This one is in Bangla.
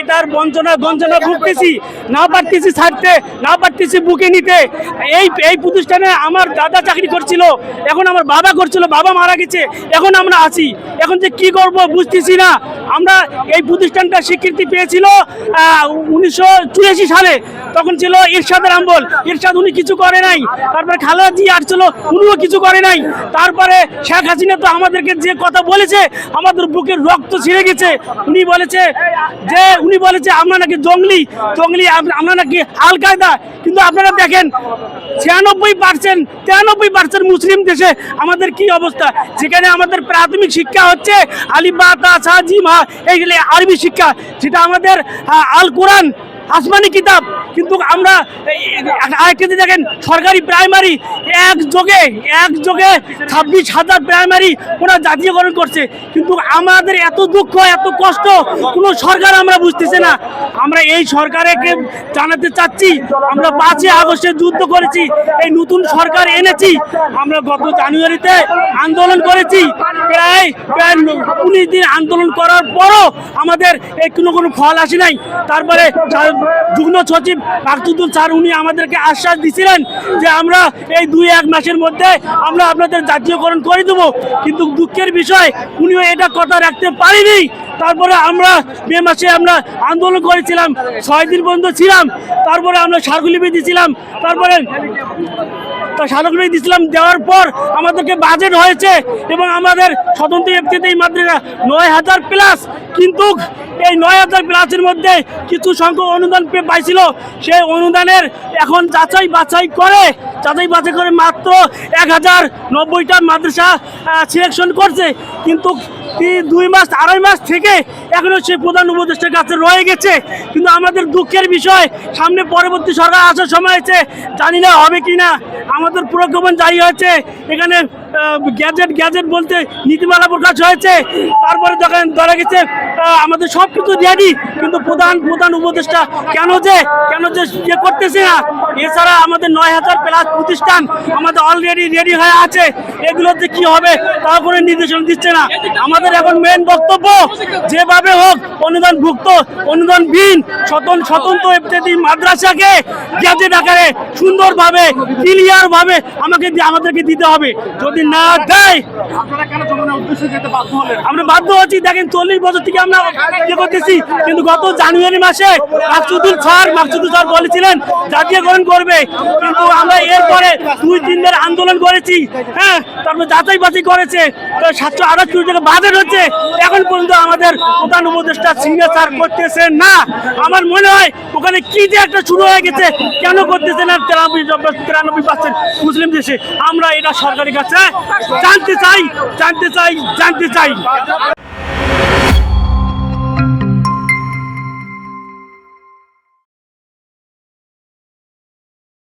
এটার বঞ্চনা বঞ্চনা ভুগতেছি। না পারতেছি ছাড়তে, না পারতেছি বুকে নিতে। এই এই প্রতিষ্ঠানে আমার দাদা চাকরি করছিল, এখন আমার বাবা করছিল, বাবা মারা গেছে, এখন আমরা আছি। এখন যে কি করব বুঝতেছি না। আমরা এই প্রতিষ্ঠানটা স্বীকৃতি পেয়েছিল উনিশশো চুরাশি সালে। তখন ছিল ইরশাদের আমবল ইরশাদ উনি কিছু করে নাই। তারপরে খালেদা জি আসছিল, উনিও কিছু করে নাই। তারপরে শেখ হাসিনা তো আমাদেরকে যে কথা বলেছে, আমাদের বুকের রক্ত ছিঁড়ে গেছে। উনি বলেছে যে, উনি বলেছে আমরা নাকি জঙ্গলি। জঙ্গলি আমরা নাকি আল কায়দা, কিন্তু আপনারা দেখেন, ছিয়ানব্বই পার্সেন্ট তিরানব্বই পার্সেন্ট মুসলিম দেশে আমাদের কি অবস্থা? যেখানে আমাদের প্রাথমিক শিক্ষা হচ্ছে আলিবা তা সা জি মা এইগুলি আরবি শিক্ষা, যেটা আমাদের আল কোরআন, আসমানি কিতাব। কিন্তু আমরা আরেকটা দেখেন, সরকারি প্রাইমারি এক যোগে এক যোগে ছাব্বিশ হাজার প্রাইমারি ওরা জাতীয়করণ করছে। কিন্তু আমাদের এত দুঃখ, এত কষ্ট, কোনো সরকার আমরা বুঝতেছে না। আমরা এই সরকারকে জানাতে চাচ্ছি, আমরা পাঁচই আগস্টে যুদ্ধ করেছি, এই নতুন সরকার এনেছি। আমরা গত জানুয়ারিতে আন্দোলন করেছি, প্রায় প্রায় উনিশ দিন আন্দোলন করার পরও আমাদের এই কোনো কোনো ফল আসে নাই। তারপরে যুগ্ম সচিব মাকসুদুল স্যার, উনি আমাদেরকে আশ্বাস দিছিলেন যে আমরা এই দুই এক মাসের মধ্যে আমরা আপনাদের জাতীয়করণ করে দেবো। কিন্তু দুঃখের বিষয়, উনিও এটা কথা রাখতে পারিনি। তারপরে আমরা মে মাসে আমরা আন্দোলন করেছিলাম, ছয় দিন পর্যন্ত ছিলাম। তারপরে আমরা সারগুলি দিয়েছিলাম। তারপরে স্মারকলিপি দিয়েছিলাম দেওয়ার পর আমাদেরকে বাজেট হয়েছে এবং আমাদের স্বতন্ত্র এফটিতে এই মাদ্রাসা নয় হাজার প্লাস কিন্তু এই নয় হাজার প্লাসের মধ্যে কিছু সংখ্যক অনুদান পাইছিল। সেই অনুদানের এখন যাচাই বাছাই করে, যাচাই বাছাই করে মাত্র এক হাজার নব্বইটা মাদ্রাসা সিলেকশন করছে। কিন্তু দুই মাস, আড়াই মাস থেকে এখনও সেই প্রধান উপদেষ্টার কাছে রয়ে গেছে। কিন্তু আমাদের দুঃখের বিষয়, সামনে পরবর্তী সরকার আসার সময় হয়েছে। জানি না হবে কি না আমাদের প্রজ্ঞাপন জারি হয়েছে। এখানে গ্যাজেট গ্যাজেট বলতে নীতিমালা প্রকাশ হয়েছে। তারপরে দেখেন ধরা গেছে আমাদের সব কিছু রেডি কিন্তু প্রধান প্রধান উপদেষ্টা কেন যে কেন যে ইয়ে করতেছে না? এছাড়া আমাদের নয় হাজার প্লাস প্রতিষ্ঠান আমাদের অলরেডি রেডি হয়ে আছে। এগুলোতে কি হবে, তার কোনো নির্দেশনা দিচ্ছে না। আমাদের এখন মেন বক্তব্য, যেভাবে হোক অনুদান ভুক্ত অনুদান বিন স্বতন্ত্র ইত্যাদি মাদ্রাসাকে গ্যাজেট আকারে সুন্দরভাবে ক্লিয়ার ভাবে আমাকে আমাদেরকে দিতে হবে। যদি না দেয় আমরা বাধ্য হচ্ছি। দেখেন চল্লিশ বছর থেকে আমরা ইয়ে করতেছি কিন্তু গত জানুয়ারি মাসে মাকসুদুল স্যার মাকসুদুল স্যার বলেছিলেন জাতীয়করণ করবে। কিন্তু আমরা এরপরে দুই তিন দিন আন্দোলন করেছি হ্যাঁ তারপর যাচাই বাছাই করেছে সাতশো আঠাশ কোটি টাকা বাজেট হচ্ছে। এখন পর্যন্ত আমাদের প্রধান উপদেষ্টা স্যার করতেছে না। আমার মনে হয় ওখানে কি যে একটা শুরু হয়ে গেছে কেন করতেছে না? তিরানব্বই তিরানব্বই পার্সেন্ট মুসলিম দেশে। আমরা এটা সরকারি কাছে জানতে চাই জানতে চাই জানতে চাই।